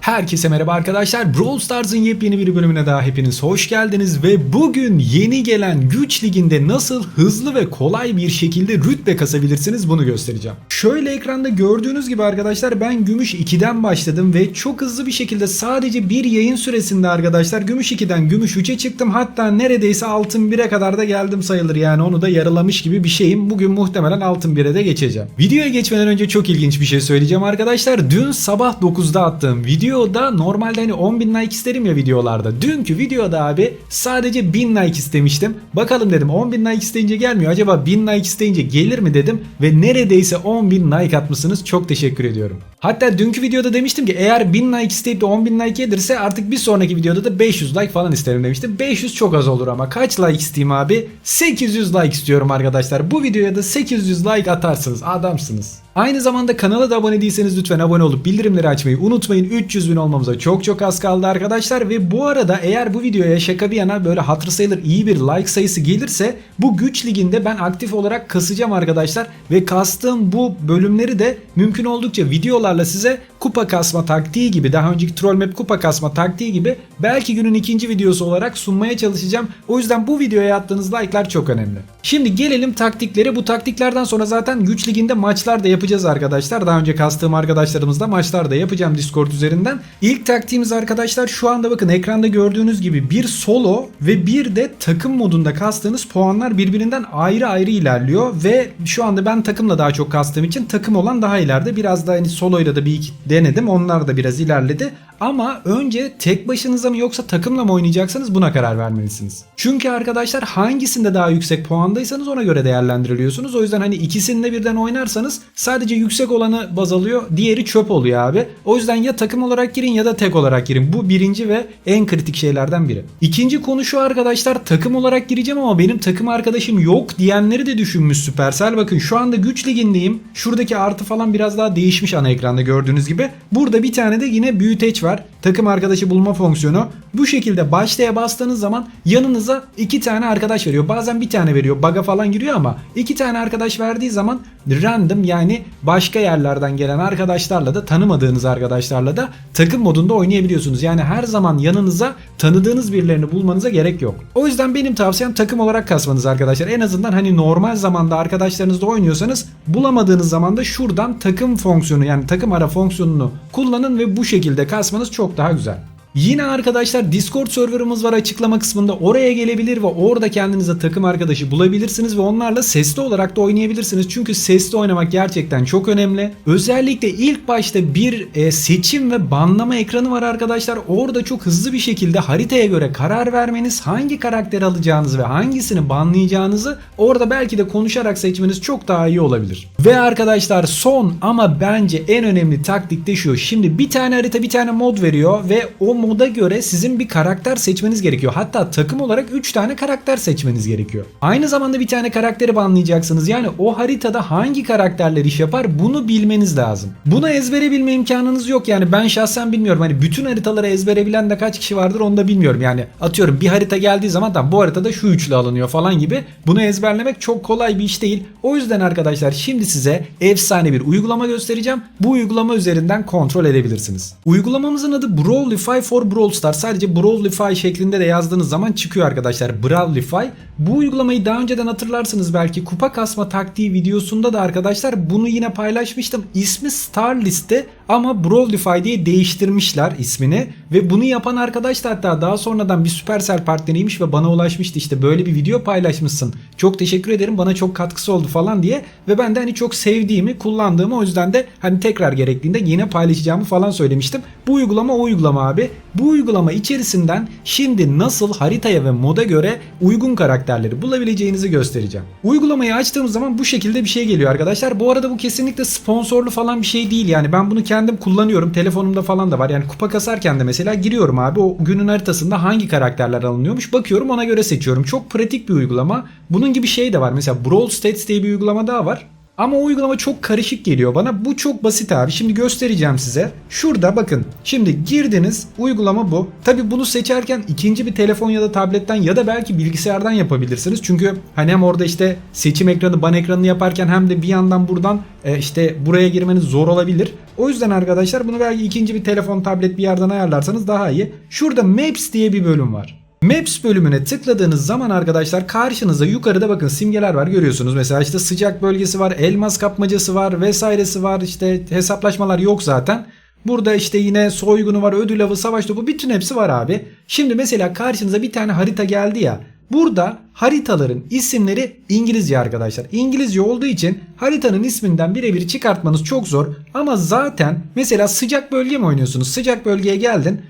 Herkese merhaba arkadaşlar. Brawl Stars'ın yepyeni bir bölümüne daha hepiniz hoş geldiniz ve bugün yeni gelen güç liginde nasıl hızlı ve kolay bir şekilde rütbe kasabilirsiniz bunu göstereceğim. Şöyle ekranda gördüğünüz gibi arkadaşlar ben gümüş 2'den başladım ve çok hızlı bir şekilde sadece bir yayın süresinde arkadaşlar gümüş 2'den gümüş 3'e çıktım. Hatta neredeyse altın 1'e kadar da geldim sayılır yani onu da yarılamış gibi bir şeyim. Bugün muhtemelen altın 1'e de geçeceğim. Videoya geçmeden önce çok ilginç bir şey söyleyeceğim arkadaşlar. Dün sabah 9'da attığım videoda normalde hani 10.000 like isterim ya videolarda. Dünkü videoda abi sadece 1000 like istemiştim. Bakalım dedim 10.000 like isteyince gelmiyor. Acaba 1000 like isteyince gelir mi dedim. Ve neredeyse 10.000 like atmışsınız. Çok teşekkür ediyorum. Hatta dünkü videoda demiştim ki eğer 1000 like isteyip de 10.000 like gelirse artık bir sonraki videoda da 500 like falan isterim demiştim. 500 çok az olur ama kaç like isteyeyim abi? 800 like istiyorum arkadaşlar. Bu videoya da 800 like atarsınız. Adamsınız. Aynı zamanda kanala da abone değilseniz lütfen abone olup bildirimleri açmayı unutmayın. 300 bin olmamıza çok çok az kaldı arkadaşlar. Ve bu arada eğer bu videoya şaka bir yana böyle hatır sayılır iyi bir like sayısı gelirse bu güç liginde ben aktif olarak kasacağım arkadaşlar. Ve kastığım bu bölümleri de mümkün oldukça videolarla size kupa kasma taktiği gibi daha önceki troll map kupa kasma taktiği gibi belki günün ikinci videosu olarak sunmaya çalışacağım. O yüzden bu videoya attığınız like'lar çok önemli. Şimdi gelelim taktiklere. Bu taktiklerden sonra zaten güç liginde maçlar da yapacağız arkadaşlar. Daha önce kastığım arkadaşlarımızla maçlar da yapacağım Discord üzerinden. İlk taktiğimiz arkadaşlar şu anda bakın ekranda gördüğünüz gibi bir solo ve bir de takım modunda kastığınız puanlar birbirinden ayrı ayrı ilerliyor ve şu anda ben takımla daha çok kastığım için takım olan daha ileride. Biraz da hani soloyla da bir iki denedim. Onlar da biraz ilerledi. Ama önce tek başınıza mı yoksa takımla mı oynayacaksanız buna karar vermelisiniz. Çünkü arkadaşlar hangisinde daha yüksek puandaysanız ona göre değerlendiriliyorsunuz. O yüzden hani ikisinde birden oynarsanız sadece yüksek olanı baz alıyor, diğeri çöp oluyor abi. O yüzden ya takım olarak girin ya da tek olarak girin. Bu birinci ve en kritik şeylerden biri. İkinci konu şu arkadaşlar takım olarak gireceğim ama benim takım arkadaşım yok diyenleri de düşünmüş Supercell. Bakın şu anda güç ligindeyim. Şuradaki artı falan biraz daha değişmiş ana ekranda gördüğünüz gibi. Burada bir tane de yine büyüteç var. Takım arkadaşı bulma fonksiyonu. Bu şekilde başlaya bastığınız zaman yanınıza iki tane arkadaş veriyor. Bazen bir tane veriyor. Baga falan giriyor ama iki tane arkadaş verdiği zaman random yani başka yerlerden gelen arkadaşlarla da tanımadığınız arkadaşlarla da takım modunda oynayabiliyorsunuz. Yani her zaman yanınıza tanıdığınız birilerini bulmanıza gerek yok. O yüzden benim tavsiyem takım olarak kasmanız arkadaşlar. En azından hani normal zamanda arkadaşlarınızla oynuyorsanız bulamadığınız zaman da şuradan takım fonksiyonu yani takım ara fonksiyonunu kullanın ve bu şekilde kasmanız çok daha güzel. Yine arkadaşlar Discord serverımız var açıklama kısmında. Oraya gelebilir ve orada kendinize takım arkadaşı bulabilirsiniz ve onlarla sesli olarak da oynayabilirsiniz. Çünkü sesli oynamak gerçekten çok önemli. Özellikle ilk başta bir e, seçim ve banlama ekranı var arkadaşlar. Orada çok hızlı bir şekilde haritaya göre karar vermeniz, hangi karakter alacağınızı ve hangisini banlayacağınızı orada belki de konuşarak seçmeniz çok daha iyi olabilir. Ve arkadaşlar son ama bence en önemli taktik de şu. Şimdi bir tane harita bir tane mod veriyor ve o moda göre sizin bir karakter seçmeniz gerekiyor. Hatta takım olarak 3 tane karakter seçmeniz gerekiyor. Aynı zamanda bir tane karakteri banlayacaksınız. Yani o haritada hangi karakterler iş yapar bunu bilmeniz lazım. Bunu ezbere bilme imkanınız yok. Yani ben şahsen bilmiyorum. Hani bütün haritaları ezbere bilen de kaç kişi vardır onu da bilmiyorum. Yani atıyorum bir harita geldiği zaman tamam bu haritada şu üçlü alınıyor falan gibi. Bunu ezberlemek çok kolay bir iş değil. O yüzden arkadaşlar şimdi size efsane bir uygulama göstereceğim. Bu uygulama üzerinden kontrol edebilirsiniz. Uygulamamızın adı Brawlify for Brawl Stars. Sadece Brawlify şeklinde de yazdığınız zaman çıkıyor arkadaşlar. Brawlify. Bu uygulamayı daha önceden hatırlarsınız belki. Kupa kasma taktiği videosunda da arkadaşlar bunu yine paylaşmıştım. İsmi Star Liste ama Brawlify diye değiştirmişler ismini. Ve bunu yapan arkadaş da hatta daha sonradan bir Supercell partneriymiş ve bana ulaşmıştı. işte böyle bir video paylaşmışsın. Çok teşekkür ederim bana çok katkısı oldu falan diye. Ve ben de hani çok sevdiğimi, kullandığımı o yüzden de hani tekrar gerektiğinde yine paylaşacağımı falan söylemiştim. Bu uygulama o uygulama abi. Bu uygulama içerisinden şimdi nasıl haritaya ve moda göre uygun karakterleri bulabileceğinizi göstereceğim. Uygulamayı açtığımız zaman bu şekilde bir şey geliyor arkadaşlar. Bu arada bu kesinlikle sponsorlu falan bir şey değil. Yani ben bunu kendim kullanıyorum. Telefonumda falan da var. Yani kupa kasarken de mesela giriyorum abi. O günün haritasında hangi karakterler alınıyormuş bakıyorum ona göre seçiyorum. Çok pratik bir uygulama. Bunun gibi şey de var. Mesela Brawl Stats diye bir uygulama daha var. Ama o uygulama çok karışık geliyor bana. Bu çok basit abi. Şimdi göstereceğim size. Şurada bakın. Şimdi girdiniz. Uygulama bu. Tabi bunu seçerken ikinci bir telefon ya da tabletten ya da belki bilgisayardan yapabilirsiniz. Çünkü hani hem orada işte seçim ekranı, ban ekranını yaparken hem de bir yandan buradan e, işte buraya girmeniz zor olabilir. O yüzden arkadaşlar bunu belki ikinci bir telefon, tablet bir yerden ayarlarsanız daha iyi. Şurada Maps diye bir bölüm var. Maps bölümüne tıkladığınız zaman arkadaşlar karşınıza yukarıda bakın simgeler var görüyorsunuz. Mesela işte sıcak bölgesi var, elmas kapmacası var vesairesi var. işte hesaplaşmalar yok zaten. Burada işte yine soygunu var, ödül avı, savaş topu bütün hepsi var abi. Şimdi mesela karşınıza bir tane harita geldi ya. Burada haritaların isimleri İngilizce arkadaşlar. İngilizce olduğu için haritanın isminden birebir çıkartmanız çok zor. Ama zaten mesela sıcak bölge mi oynuyorsunuz? Sıcak bölgeye geldin.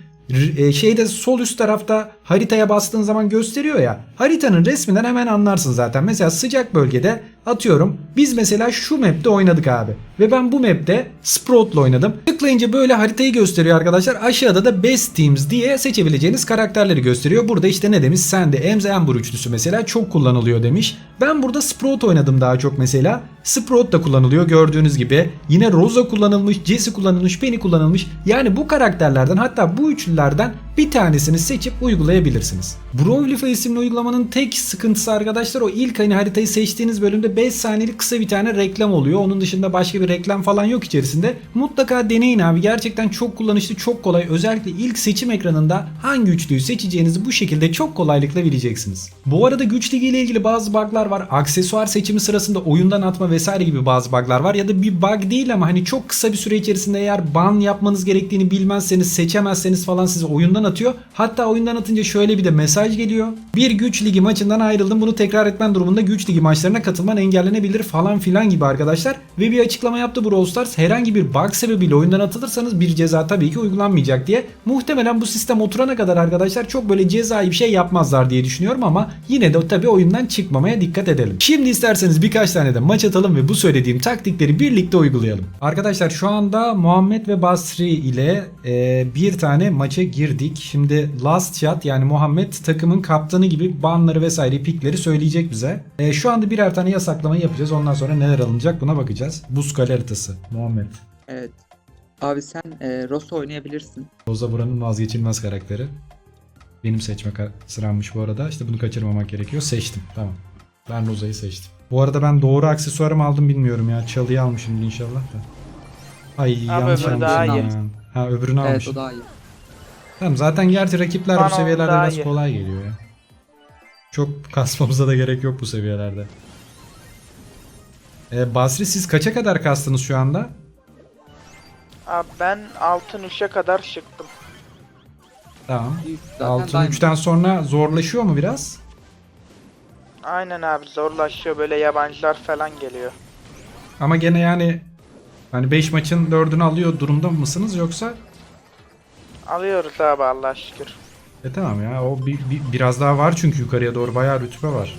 E, şeyde sol üst tarafta haritaya bastığın zaman gösteriyor ya. Haritanın resminden hemen anlarsın zaten. Mesela sıcak bölgede atıyorum. Biz mesela şu map'te oynadık abi. Ve ben bu map'te Sprout'la oynadım. Tıklayınca böyle haritayı gösteriyor arkadaşlar. Aşağıda da Best Teams diye seçebileceğiniz karakterleri gösteriyor. Burada işte ne demiş? Sandy, Ems Ember üçlüsü mesela çok kullanılıyor demiş. Ben burada Sprout oynadım daha çok mesela. Sprout da kullanılıyor gördüğünüz gibi. Yine Rosa kullanılmış, Jesse kullanılmış, Penny kullanılmış. Yani bu karakterlerden hatta bu üçlülerden bir tanesini seçip uygulayabilirsiniz. Brawlify isimli uygulamanın tek sıkıntısı arkadaşlar o ilk hani haritayı seçtiğiniz bölümde 5 saniyelik kısa bir tane reklam oluyor. Onun dışında başka bir reklam falan yok içerisinde. Mutlaka deneyin abi. Gerçekten çok kullanışlı, çok kolay. Özellikle ilk seçim ekranında hangi üçlüyü seçeceğinizi bu şekilde çok kolaylıkla bileceksiniz. Bu arada güç ligi ile ilgili bazı bug'lar var. Aksesuar seçimi sırasında oyundan atma vesaire gibi bazı bug'lar var. Ya da bir bug değil ama hani çok kısa bir süre içerisinde eğer ban yapmanız gerektiğini bilmezseniz, seçemezseniz falan sizi oyundan atıyor. Hatta oyundan atınca şöyle bir de mesaj geliyor. Bir güç ligi maçından ayrıldım. Bunu tekrar etmen durumunda güç ligi maçlarına katılman engellenebilir falan filan gibi arkadaşlar. Ve bir açıklama yaptı Brawl Stars. Herhangi bir bug sebebiyle oyundan atılırsanız bir ceza tabii ki uygulanmayacak diye. Muhtemelen bu sistem oturana kadar arkadaşlar çok böyle cezai bir şey yapmazlar diye düşünüyorum ama yine de tabii oyundan çıkmamaya dikkat edelim. Şimdi isterseniz birkaç tane de maç atalım ve bu söylediğim taktikleri birlikte uygulayalım. Arkadaşlar şu anda Muhammed ve Basri ile e, bir tane maça girdik. Şimdi last shot yani Muhammed takımın kaptanı gibi banları vesaire pikleri söyleyecek bize. E, şu anda birer tane yasaklamayı yapacağız. Ondan sonra neler alınacak buna bakacağız. Buz kale haritası. Muhammed. Evet. Abi sen e, Rosso oynayabilirsin. Rosa buranın vazgeçilmez karakteri. Benim seçme sırammış bu arada. İşte bunu kaçırmamak gerekiyor. Seçtim. Tamam. Ben Rosa'yı seçtim. Bu arada ben doğru aksesuarımı aldım bilmiyorum ya. Çalıyı almışım inşallah da. Ay yanlış öbürü almışım daha ya. iyi. Ha öbürünü Evet almışım. o daha iyi. Tamam zaten gerçi rakipler bu Bana seviyelerde daha biraz iyi. kolay geliyor ya. Çok kasmamıza da gerek yok bu seviyelerde. Ee, Basri siz kaça kadar kastınız şu anda? Abi ben altın 3'e kadar çıktım. Tamam. Zaten Altın Diamond. 3'ten sonra zorlaşıyor mu biraz? Aynen abi zorlaşıyor böyle yabancılar falan geliyor. Ama gene yani hani 5 maçın 4'ünü alıyor durumda mısınız yoksa? Alıyoruz abi Allah şükür. E tamam ya o bir, bir- biraz daha var çünkü yukarıya doğru bayağı rütbe var.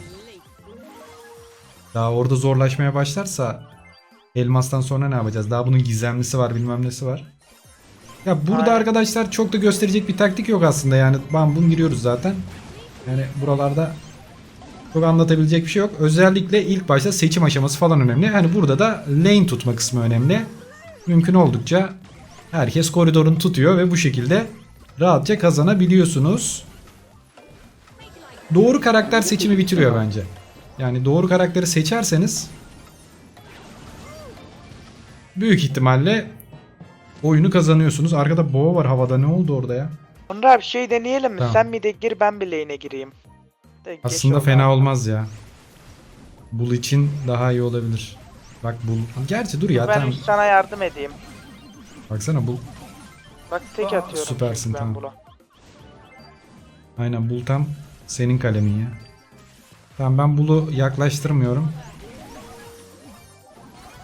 Daha orada zorlaşmaya başlarsa elmastan sonra ne yapacağız? Daha bunun gizemlisi var bilmem nesi var. Ya burada Aynen. arkadaşlar çok da gösterecek bir taktik yok aslında yani bam bum giriyoruz zaten. Yani buralarda çok anlatabilecek bir şey yok. Özellikle ilk başta seçim aşaması falan önemli. Hani burada da lane tutma kısmı önemli. Mümkün oldukça herkes koridorunu tutuyor ve bu şekilde rahatça kazanabiliyorsunuz. Doğru karakter seçimi bitiriyor bence. Yani doğru karakteri seçerseniz büyük ihtimalle oyunu kazanıyorsunuz. Arkada boğa var havada ne oldu orada ya? Onur abi şey deneyelim mi? Tamam. Sen bir de gir ben bir lane'e gireyim. De, Aslında fena abi. olmaz ya. Bul için daha iyi olabilir. Bak bul. Gerçi dur ya Ben tamam. sana yardım edeyim. Baksana bul. Bak tek atıyorum. süpersin, ben tamam. buna. Aynen bul tam senin kalemin ya. Tamam ben bulu yaklaştırmıyorum.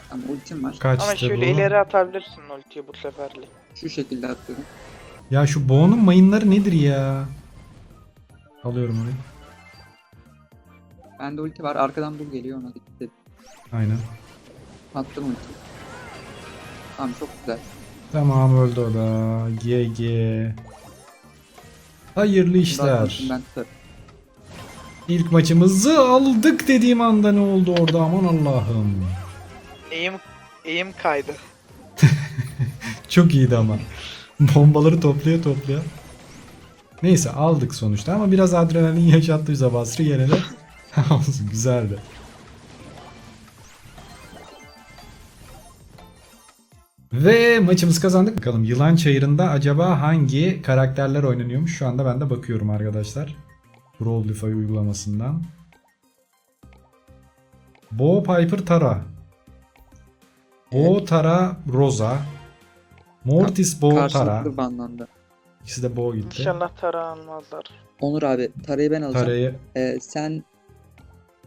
Tamam ultim var. Kaçtı Ama şöyle bu. ileri atabilirsin ultiyi bu seferlik. Şu şekilde atıyorum. Ya şu boğunun mayınları nedir ya? Alıyorum orayı. Bende ulti var. Arkadan bul geliyor ona dikkat et. Aynen. Attım ulti. Tamam çok güzel. Tamam öldü o da. GG. Hayırlı işler. Ben. İlk maçımızı aldık dediğim anda ne oldu orada aman Allah'ım. Eğim, eğim kaydı. Çok iyiydi ama. Bombaları toplaya toplaya. Neyse aldık sonuçta ama biraz adrenalin yaşattı bize Basri yine de. Olsun güzeldi. Ve maçımızı kazandık. Bakalım Yılan Çayırı'nda acaba hangi karakterler oynanıyormuş? Şu anda ben de bakıyorum arkadaşlar. Brawlify uygulamasından. Bo Piper Tara. Bo Tara Rosa. Mortis Bo Tara. Karşılıklı banlandı. İkisi de Bo gitti. İnşallah tara almazlar. Onur abi Tara'yı ben alacağım. Tara'yı Ee, sen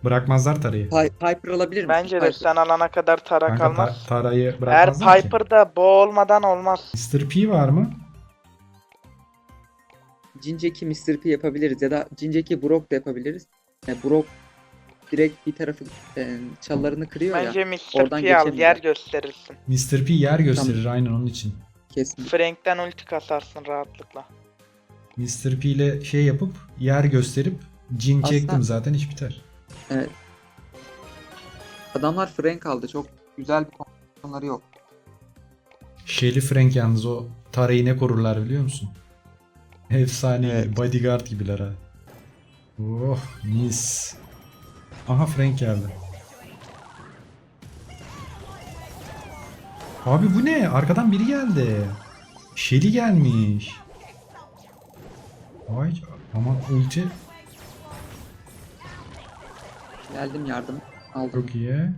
bırakmazlar Tara'yı. Pi- Piper alabilir misin? Bence de Piper. sen alana kadar tara Kanka ta- kalmaz. Tara'yı Eğer bırakmazlar ki. Piper'da bo olmadan olmaz. Mr. P var mı? Jinjeki Mr. P yapabiliriz ya da Jinjeki Brock da yapabiliriz. Yani Brock direkt bir tarafı e, çalılarını kırıyor Bence ya. Mr. oradan P al geçemiyor. yer gösterirsin. Mr. P yer gösterir aynen onun için. Kesin. Frank'ten ulti kasarsın rahatlıkla. Mr. P ile şey yapıp yer gösterip cin Aslında- çektim zaten iş biter. Evet. Adamlar Frank aldı. Çok güzel bir kombinasyonları yok. Shelly Frank yalnız o Tara'yı ne korurlar biliyor musun? Efsane Evet. bodyguard gibiler ha. Oh mis. Aha Frank geldi. Abi bu ne? Arkadan biri geldi. Shelly gelmiş. Ay aman ulti Geldim yardım. Aldım. çok iyi.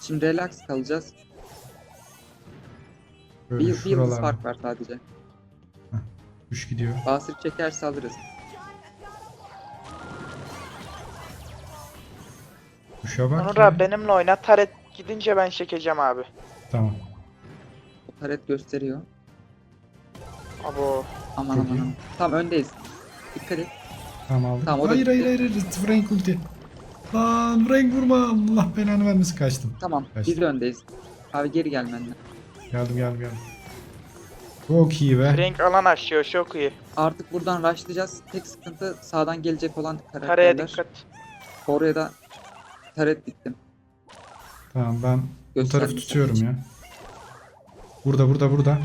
Şimdi relax kalacağız. Böyle Bir, bir yıldız fark var sadece. Kuş gidiyor. Basır çekerse alırız. Kuşa bak Onur ya. abi benimle oyna. Taret gidince ben çekeceğim abi. Tamam. O taret gösteriyor. Abo. Aman Çok aman iyi. aman. Tamam öndeyiz. Dikkat et. Tamam aldık. Tamam, o da hayır, hayır gitti. hayır hayır Frank ulti. Lan Frank vurma. Allah belanı vermesin kaçtım. Tamam. Kaçtı. Biz de öndeyiz. Abi geri gel benden. Geldim geldim geldim. Çok iyi be. Frank alan aşıyor çok iyi. Artık buradan rushlayacağız. Tek sıkıntı sağdan gelecek olan karakterler. dikkat. Oraya da taret diktim. Tamam ben bu tarafı tutuyorum ya. Burada burada burada.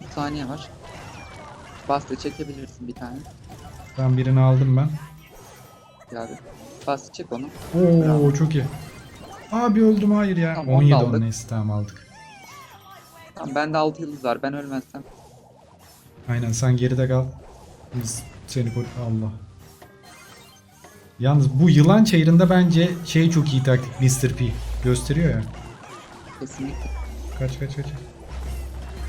Bir saniye var. Bastı çekebilirsin bir tane. Ben birini aldım ben. Ya Abi. Bastı çek onu. Oo Bravo. çok iyi. Abi öldüm hayır ya. Tamam, onu da 17 aldık. on neyse tamam aldık. Tamam bende 6 yıldız var. Ben ölmezsem. Aynen sen geride kal. Biz seni koru. Allah. Yalnız bu yılan çayırında bence şey çok iyi taktik Mr. P. Gösteriyor ya. Kesinlikle. Kaç kaç kaç.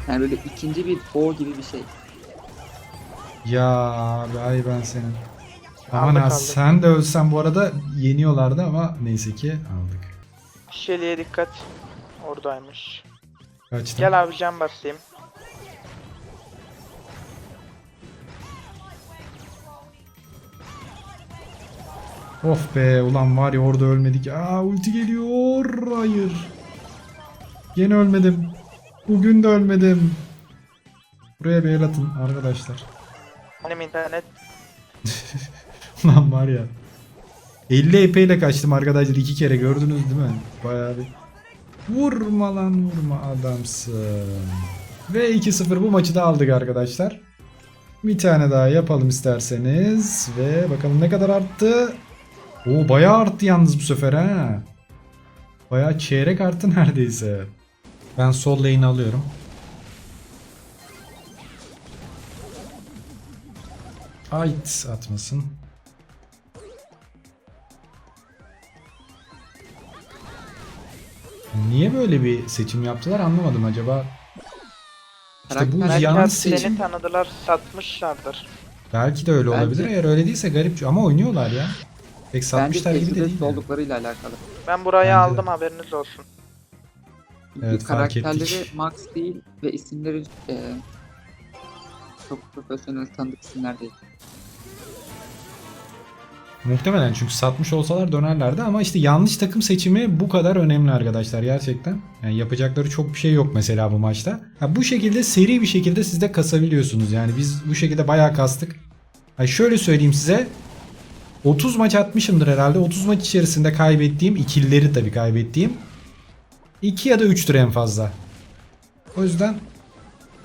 Yani böyle ikinci bir o gibi bir şey. Ya abi ay ben senin. Aman Aldık, ha aldık. sen de ölsen bu arada yeniyorlardı ama neyse ki aldık. Şeli'ye dikkat. Oradaymış. Kaçtım. Gel abi can basayım. Of be ulan var ya orada ölmedik. Aa ulti geliyor. Hayır. Yine ölmedim. Bugün de ölmedim. Buraya bir el atın arkadaşlar. Benim internet Lan var ya. 50 EP ile kaçtım arkadaşlar iki kere gördünüz değil mi? Bayağı bir. Vurma lan vurma adamsın. Ve 2-0 bu maçı da aldık arkadaşlar. Bir tane daha yapalım isterseniz. Ve bakalım ne kadar arttı. Oo bayağı arttı yalnız bu sefer ha. Bayağı çeyrek arttı neredeyse. Ben sol lane'i alıyorum. Ait atmasın. Niye böyle bir seçim yaptılar anlamadım acaba. İşte bu belki yanlış seni seçim. tanıdılar satmışlardır. Belki de öyle Bence- olabilir. Eğer öyle değilse garip ama oynuyorlar ya. Pek Bence satmışlar gibi de tecrübesiz değil. yani. olduklarıyla alakalı. Ben burayı Bence de. aldım haberiniz olsun. Evet, fark karakterleri ettik. max değil ve isimleri e, çok profesyonel tanıdık isimler değil. Muhtemelen çünkü satmış olsalar dönerlerdi ama işte yanlış takım seçimi bu kadar önemli arkadaşlar gerçekten. Yani yapacakları çok bir şey yok mesela bu maçta. Ha, bu şekilde seri bir şekilde siz de kasabiliyorsunuz. Yani biz bu şekilde bayağı kastık. Ay şöyle söyleyeyim size. 30 maç atmışımdır herhalde. 30 maç içerisinde kaybettiğim ikilileri tabii kaybettiğim. 2 ya da 3'tür en fazla. O yüzden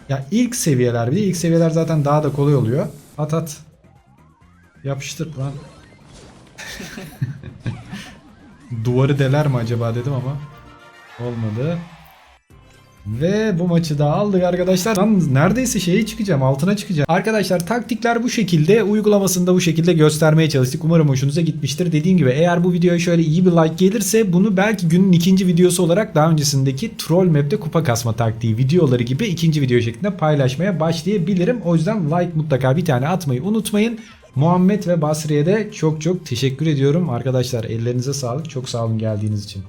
ya ilk seviyeler bir de ilk seviyeler zaten daha da kolay oluyor. At at. Yapıştır lan. Duvarı deler mi acaba dedim ama olmadı. Ve bu maçı da aldık arkadaşlar. Lan neredeyse şeye çıkacağım altına çıkacağım. Arkadaşlar taktikler bu şekilde uygulamasını da bu şekilde göstermeye çalıştık. Umarım hoşunuza gitmiştir. Dediğim gibi eğer bu videoya şöyle iyi bir like gelirse bunu belki günün ikinci videosu olarak daha öncesindeki Troll Map'te kupa kasma taktiği videoları gibi ikinci video şeklinde paylaşmaya başlayabilirim. O yüzden like mutlaka bir tane atmayı unutmayın. Muhammed ve Basri'ye de çok çok teşekkür ediyorum. Arkadaşlar ellerinize sağlık. Çok sağ olun geldiğiniz için.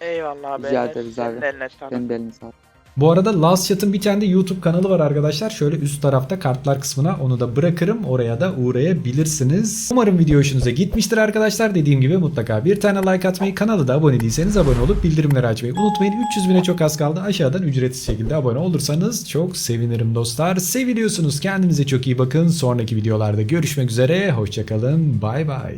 Eyvallah abi. Rica ederiz senin abi. eline sağlık. Senin de eline sağlık. Bu arada Last Chat'ın bir tane de YouTube kanalı var arkadaşlar. Şöyle üst tarafta kartlar kısmına onu da bırakırım. Oraya da uğrayabilirsiniz. Umarım video hoşunuza gitmiştir arkadaşlar. Dediğim gibi mutlaka bir tane like atmayı, kanala da abone değilseniz abone olup bildirimleri açmayı unutmayın. 300 bine çok az kaldı. Aşağıdan ücretsiz şekilde abone olursanız çok sevinirim dostlar. Seviliyorsunuz. Kendinize çok iyi bakın. Sonraki videolarda görüşmek üzere. Hoşçakalın. Bay bay.